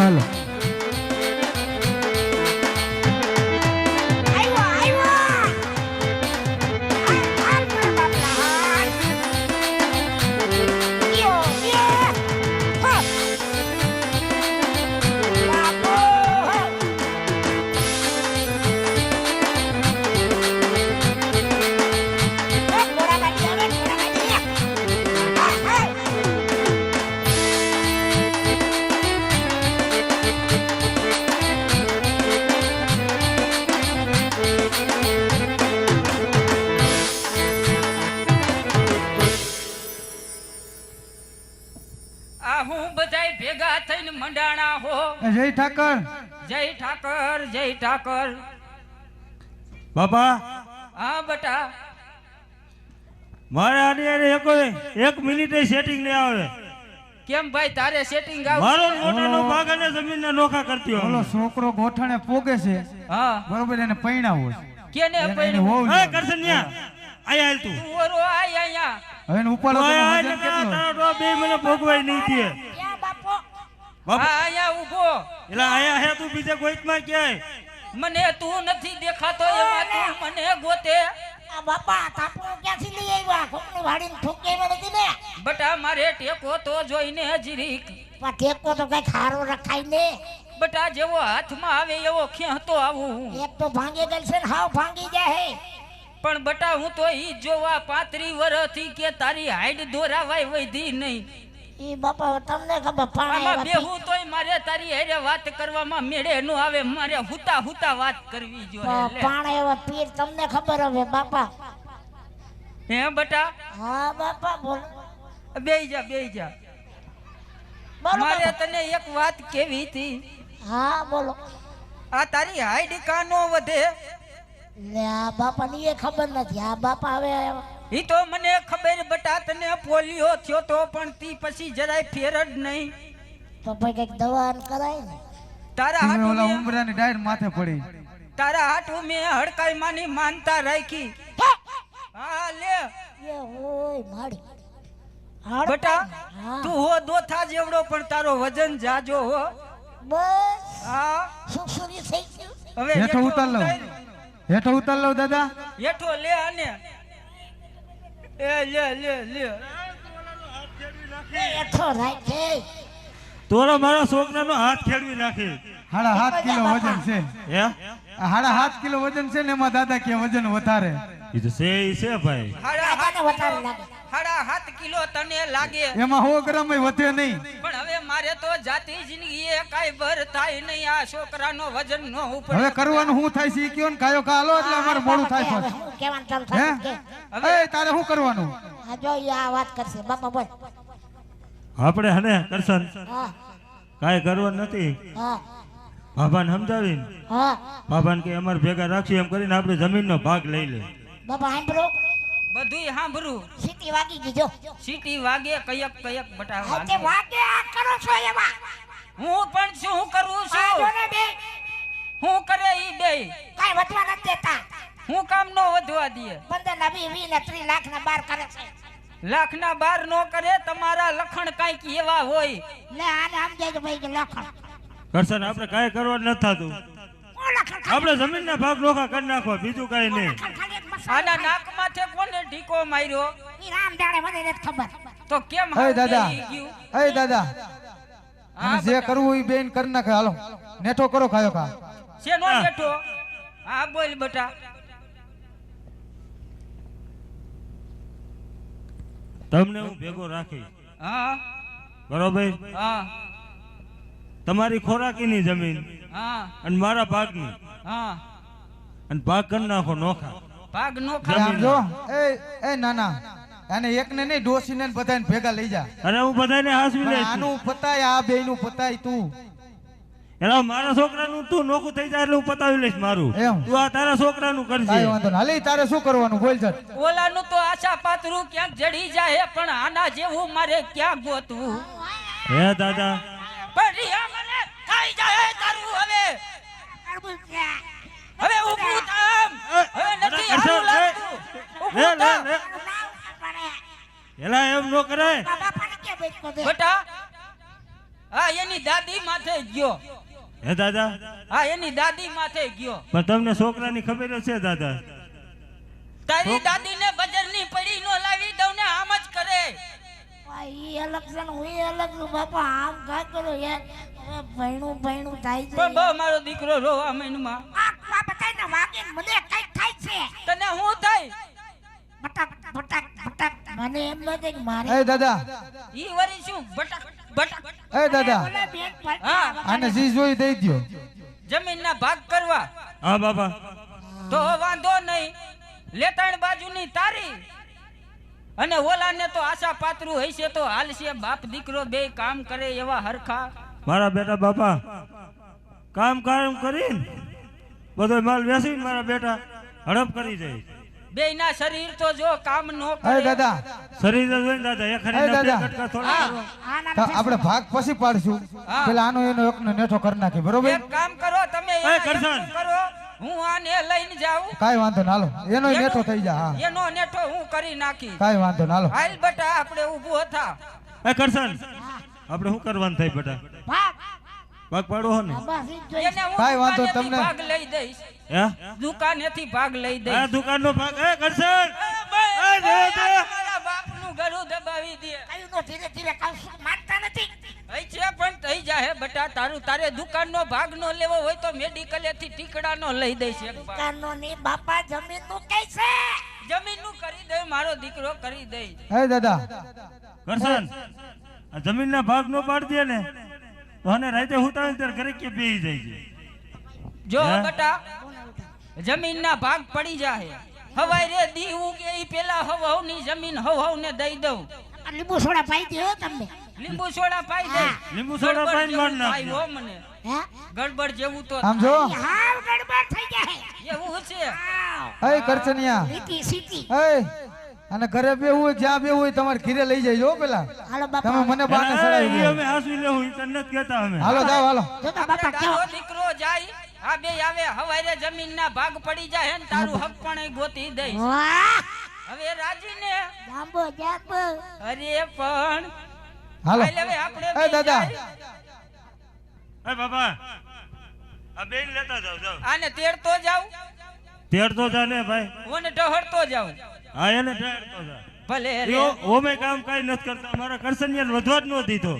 હાલો આ હું બધાય ભેગા થઈને મંડાણા હો. જય ઠાકર. જય ઠાકર જય ઠાકર. બાપા. હા બટા. મારે આની એકો એક મિનિટે સેટિંગ નહીં આવે. કેમ ભાઈ તારે સેટિંગ આવે? મારો ને મોટાનો ભાગ અને જમીનના નોખા કરતી ઓલો હોય છોકરો ગોઠણે પોગે છે હા. બરોબર એને પૈણાવો છે. કેને એને- એને પૈણું વહુ એ લેવાની. આયા હાલ તું. ઓરો આયા આયા હવે ઉપર તારા તારા બે ભોગવાય નહીં કે. ક્યાં બાપો. બાપા હા અહીંયા ઊભો. એટલે આયા હે તું બીજે કોઈકમાં ક્યાંય મને તું નથી દેખાતો એમાં તું મને ગોતે. આ બાપા તાપણું ક્યાંથી લઈ આવ્યા? કોકની વાડીને ઠોકી નથી ને? બટા મારે ટેકો તો જોઈને જરીક પણ ટેકો તો કઈ ખારો રખાય ને? બટા જેવો હાથમાં આવે એવો ખેંચતો આવું એક તો ભાંગી ગયેલ છે ને હાવ ભાંગી જાય પણ બટા હું તો ઈ જોવા પાંત્રી વરથી કે તારી હાઈટ દોરાવાય વધી નહીં. ઈ બાપા તમને ખબર આમાં પાણી બેહું તોય મારે તારી હારે વાત કરવામાં મેળે નો આવે મારે હુતા હુતા વાત કરવી જોઈએ પાણી એવા પીર તમને ખબર હવે બાપા. હે બટા? હા બાપા બોલો. બેહી જા બેહી જા. મારે તને એક વાત કેવી હતી? હા બોલો. આ તારી હાઈટ કાનો વધે? આ બાપાની એ ખબર નથી. આ બાપા હવે ઈ તો મને ખબર બટા તને પોલિયો થયો તો પણ તી પછી જરાય ફેર જ નહીં. તો ભાઈ કંઈક દવા કરાય ને. તારા ધીમે ઓલા હાટુ ડાયર માથે પડી. તારા હાટુ મેં હડકાઈ માની માનતા રાખી. હા લે. એ માડી બટા હા. તું હો દોથા જેવડો પણ તારો વજન જાજો હો. બસ. હા. સુસુરી થઈ ગયું? હવે હેઠો ઉતાર લઉં. ઉતાર. હેઠો ઉતાર લઉં દાદા. હેઠો લે અને એ લે લે લે. હેઠો રાખે. તોરો મારા છોકરાનો હાથ ખેડવી નાખે. હાડા હાથ કિલો વજન છે. હે? આ હાડા હાથ કિલો વજન છે ને એમાં દાદા કે વજન વધારે. એ તો છે ઈ છે ભાઈ. હાડા હાથ વધારે લાગે. હાડા હાથ કિલો તને લાગે. એમાં સો ગ્રામ વધે નહીં. પણ હવે મારે તો જાતિ જિંદગી એ કાઈ ભર થાય નહીં. આ છોકરાનો વજન નો ઉપર હવે કરવાનું શું થાય છે? કયો ને કાયો કાલો એટલે અમારે મોડું થાય હવે હું કહેવાનું ચાલુ થાય કે. એ તારે શું કરવાનું? આ જો આ વાત કરશે. બાપા બોલ. આપણે હને કરશન? હા. કાંઈ કરવાનું નથી. હા. બાબાને સમજાવીને? હા. બાબાને કે અમારે ભેગા રાખીએ એમ કરીને આપણે જમીનનો ભાગ લઈ લે. બાપા સાંભળો. બધુંય સાંભળું. સીટી વાગી ગઈ જો. સીટી વાગે કયક કયક બટા વાગે. વાગે આ કરો છો એવા. હું પણ શું કરું છું? ને બે હું કરે ઈ બે. કાઈ વધવા નથી દેતા. હું કામ નો વધવા દે પંદર ના વીસ વીસ ને ત્રીસ લાખ ના બાર કરે છે. લાખ ના બાર નો કરે તમારા લખણ કાંઈક એવા હોય. લે આને કે ભાઈ કે લખણ. કરશન આપણે કાંઈ કરવા નથી થતું. આપણે જમીન ના ભાગ નોખા કરી નાખો બીજું કાંઈ નહીં. આના નાક માથે કોને ઢીકો માર્યો? ઈ રામ જાણે મને નથી ખબર. તો કેમ હે દાદા હે દાદા. હા, અને જે. કરવું એ બેન કરી નાખે. હાલો નેઠો કરો ખાયો ખા. છે નો નેઠો? હા બોલ બેટા. તમને હું ભેગો રાખી. હા. બરોબર? હા. તમારી ખોરાકીની જમીન હા. અને મારા ભાગની. હા. અને ભાગ કરી નાખો નોખા. ભાગ નો જો એ એ નાના અને એકને નહીં ડોસીને બધાને ભેગા લઈ જા. અને હું બધાને હાસવી લઈ લઈશ આનું પતાય આ બેયનું પતાય તું. એલા મારા છોકરાનું તું નોખું થઈ જાય એટલે હું પતાવી લઈશ મારું. તું આ તારા છોકરાનું કરજે. કાંઈ વાંધો તારે શું કરવાનું? બોલ જટ ઓલાનું તો આશા પાતરું ક્યાંક જડી જાય પણ આના જેવું મારે ક્યાં ગોતવું હે દાદા. પણ રિયા મને થઈ જાય તારું હવે. હવે ઊભું થામ. હવે નથી લે લે લે. એલા એમ નો કરાય. બેટા હા એની દાદી માથે ગયો. હે દાદા? હા એની દાદી માથે ગયો. પણ તમને છોકરાની ખબર છે દાદા. તારી દાદીને બજરની પડી નો લાવી દઉં ને આમ જ કરે. ભાઈ અલગ છે ને હું અલગ છું બાપા આમ કા કરો યાર. હવે ભણ્યું ભણ્યું થાય છે. પણ બહુ મારો દીકરો રોવા મહિનમાં. આ આ બધાયને વાગે ને મને મને એમ ન કે મારે એ દાદા. ઈ વરી શું બટક બટક? એ દાદા. હા. અને જી જોઈ દઈ દ્યો. જમીનના ભાગ કરવા. હા બાબા તો વાંધો નહીં. લેતાણ બાજુની તારી. અને ઓલાને તો આશા પાત્રું હશે તો હાલશે. બાપ દીકરો બે કામ કરે એવા હરખા. મારા બેટા બાપા કામ કામ કરીને બધો માલ વેચીને મારા બેટા હડપ કરી જાય બે ના શરીર તો જો કામ નો એ કરે. દાદા. શરીર તો હોય દાદા એ એ ખરી દાદા. કટકા થોડા આપણે ભાગ પછી પાડશું. પેલા આનો એનો એકનો નેઠો કરી નાખી બરોબર? એક કામ કરો તમે એ, કરશન. કરો. હું આને લઈને જાઉં. કાઈ વાંધો નાલો એનો એનો- નેઠો થઈ જા હા. એનો નેઠો હું કરી નાખી કાઈ વાંધો નાલો હાલ. બટા આપણે ઊભું હતા. એ કરશન. આપણે શું કરવાનું થાય બેટા? ભાગ ભાગ પાડો હો ને. આ બસ ઈ જ જોઈશે. એને હું કાંઈ વાંધો તમને- ભાગ લઈ દઈશ. હે? દુકાનેથી ભાગ લઈ આ દઈશ દુકાનનો ભાગ એ કરસર એ દે, દે. બાપનું ગળું દબાવી દે. ધીરે ધીરે નથી? છે પણ થઈ જાહે બટા તારું તારે દુકાનનો ભાગ નો લેવો હોય તો મેડિકલેથી ટીકડાનો લઈ દઈશ એક દુકાનનો ની બાપા જમીનનું કઈ છે. જમીનનું કરી દે મારો દીકરો કરી દે. એ દાદા. જમીનના ભાગ નો પાડ દે ને. અને રાતે હુતા ત્યારે ઘરે કે બેહી જાય છે? જો હે? બટા જમીનના ભાગ પડી જાય હવાઈ રે દી ઉગે ઈ પેલા હવહવની જમીન હવ હવ ને દઈ દઉં. લીંબુ સોડા પાઈ દે તમને. લીંબુ સોડા પાઈ દે. લીંબુ સોડા ગડબડ મન ના જેવું હો મને. હે? ગડબડ જેવું તો આમ જો. હાવ ગડબડ થઈ જાય એવું છે. હાવ. એ કરચનિયા. લીટી સીટી. એ અને ઘરે બેવું હોય જ્યાં બેવું હોય તમારે ઘીરે લઈ જાય હો પેલા. તમે મને બાને સડાવી અમે હાસી લેવું તને નથી કહેતા અમે. હાલો જાવ હાલો. બાપા કેવો દીકરો જાય આ બે આવે હવારે જમીનના ભાગ પડી જાય ને તારું હક પણ ગોતી દઈ હવે રાજીને? જાંબો જાપ અરે પણ હાલો. હવે આપણે એ દાદા. એ બાબા આ બેન લેતા જાવ જાવ આને તેડતો જાવ તેડતો જાને ભાઈ. ઓને ટહરતો જાવ હા એને ભલે ઓમે કામ કઈ નથી કરતા. મારા કરસનિયાને વધવા જ ન દીધો.